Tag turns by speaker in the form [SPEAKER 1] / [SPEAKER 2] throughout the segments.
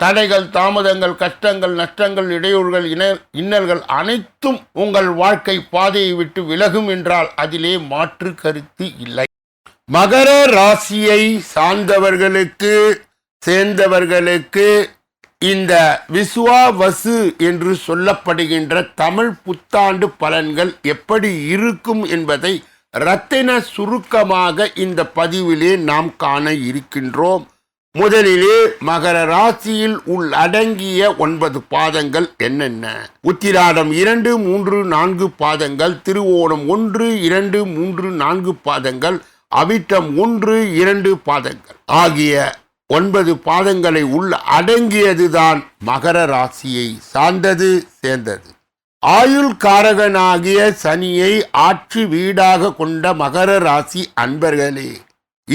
[SPEAKER 1] தடைகள் தாமதங்கள் கஷ்டங்கள் நஷ்டங்கள் இடையூறுகள் இன இன்னல்கள் அனைத்தும் உங்கள் வாழ்க்கை பாதையை விட்டு விலகும் என்றால் அதிலே மாற்று கருத்து இல்லை. மகர ராசியை சார்ந்தவர்களுக்கு சேர்ந்தவர்களுக்கு இந்த விசுவாவசு என்று சொல்லப்படுகின்ற தமிழ் புத்தாண்டு பலன்கள் எப்படி இருக்கும் என்பதை ரத்தின சுருக்கமாக இந்த பதிவிலே நாம் காண இருக்கின்றோம். முதலிலே மகர ராசியில் உள் அடங்கிய ஒன்பது பாதங்கள் என்னென்ன? உத்திராடம் இரண்டு மூன்று நான்கு பாதங்கள் திருவோணம் ஒன்று இரண்டு மூன்று நான்கு பாதங்கள் அவிட்டம் ஒன்று இரண்டு பாதங்கள். ஆகிய ஒன்பது பாதங்களை உள் அடங்கியதுதான் மகர ராசியை சார்ந்தது சேர்ந்தது. ஆயுள் காரகனாகிய சனியை ஆட்சி வீடாக கொண்ட மகர ராசி அன்பர்களே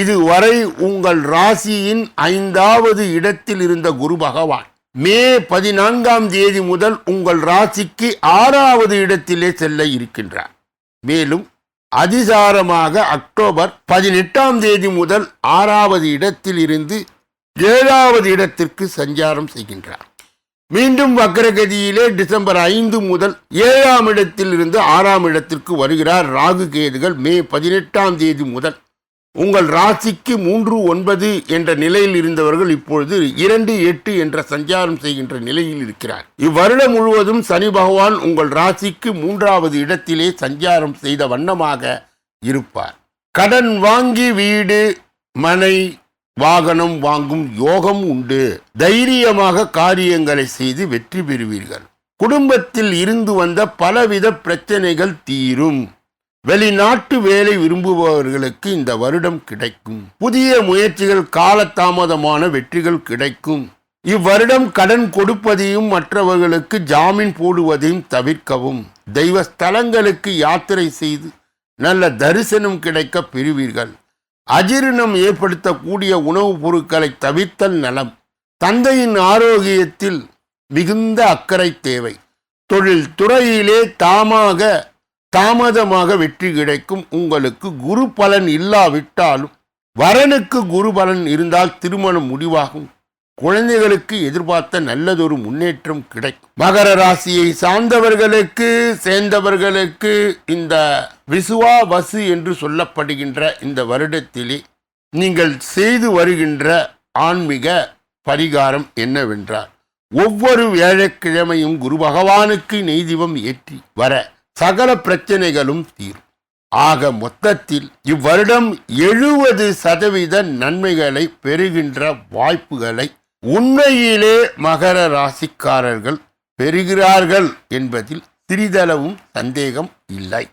[SPEAKER 1] இதுவரை உங்கள் ராசியின் ஐந்தாவது இடத்தில் இருந்த குரு பகவான் மே பதினான்காம் தேதி முதல் உங்கள் ராசிக்கு ஆறாவது இடத்திலே செல்ல இருக்கின்றார். மேலும் அதிசாரமாக அக்டோபர் பதினெட்டாம் தேதி முதல் ஆறாவது இடத்தில் இருந்து ஏழாவது இடத்திற்கு சஞ்சாரம் செய்கின்றார். மீண்டும் வக்ரகதியிலே டிசம்பர் ஐந்து முதல் ஏழாம் இடத்தில் இருந்து ஆறாம் இடத்திற்கு வருகிறார் ராகு கேதுகள் மே பதினெட்டாம் தேதி முதல் உங்கள் ராசிக்கு மூன்று ஒன்பது என்ற நிலையில் இருந்தவர்கள் இப்பொழுது இரண்டு எட்டு என்ற சஞ்சாரம் செய்கின்ற நிலையில் இருக்கிறார். இவ்வருடம் முழுவதும் சனி பகவான் உங்கள் ராசிக்கு மூன்றாவது இடத்திலே சஞ்சாரம் செய்த வண்ணமாக இருப்பார். கடன் வாங்கி வீடு மனை வாகனம் வாங்கும் யோகம் உண்டு. தைரியமாக காரியங்களை செய்து வெற்றி பெறுவீர்கள். குடும்பத்தில் இருந்து வந்த பலவித பிரச்சனைகள் தீரும். வெளிநாட்டு வேலை விரும்புபவர்களுக்கு இந்த வருடம் கிடைக்கும். புதிய முயற்சிகள் காலதாமதமான வெற்றிகள் கிடைக்கும். இவ்வருடம் கடன் கொடுப்பதையும் மற்றவர்களுக்கு ஜாமீன் போடுவதையும் தவிர்க்கவும். தெய்வ ஸ்தலங்களுக்கு யாத்திரை செய்து நல்ல தரிசனம் கிடைக்க பெறுவீர்கள். அஜீரணம் ஏற்படுத்தக்கூடிய உணவுப் பொருட்களை தவிர்த்தல் நலம். தந்தையின் ஆரோக்கியத்தில் மிகுந்த அக்கறை தேவை. தொழில் துறையிலே தாமாக தாமதமாக வெற்றி கிடைக்கும். உங்களுக்கு குரு பலன் இல்லாவிட்டாலும் வரனுக்கு குரு பலன் இருந்தால் திருமணம் முடிவாகும். குழந்தைகளுக்கு எதிர்பார்த்த நல்லதொரு முன்னேற்றம் கிடைக்கும். மகர ராசியை சார்ந்தவர்களுக்கு சேர்ந்தவர்களுக்கு இந்த விசுவா வசு என்று சொல்லப்படுகின்ற இந்த வருடத்திலே நீங்கள் செய்து வருகின்ற ஆன்மீக பரிகாரம் என்னவென்றால் ஒவ்வொரு வியாழக்கிழமையும் குரு பகவானுக்கு நெய்தீபம் ஏற்றி வர சகல பிரச்சனைகளும் தீரும். ஆக மொத்தத்தில் இவ்வருடம் எழுபது சதவீத நன்மைகளை பெறுகின்ற வாய்ப்புகளை உண்மையிலே மகர ராசிக்காரர்கள் பெறுகிறார்கள் என்பதில் சிறிதளவும் சந்தேகம் இல்லை.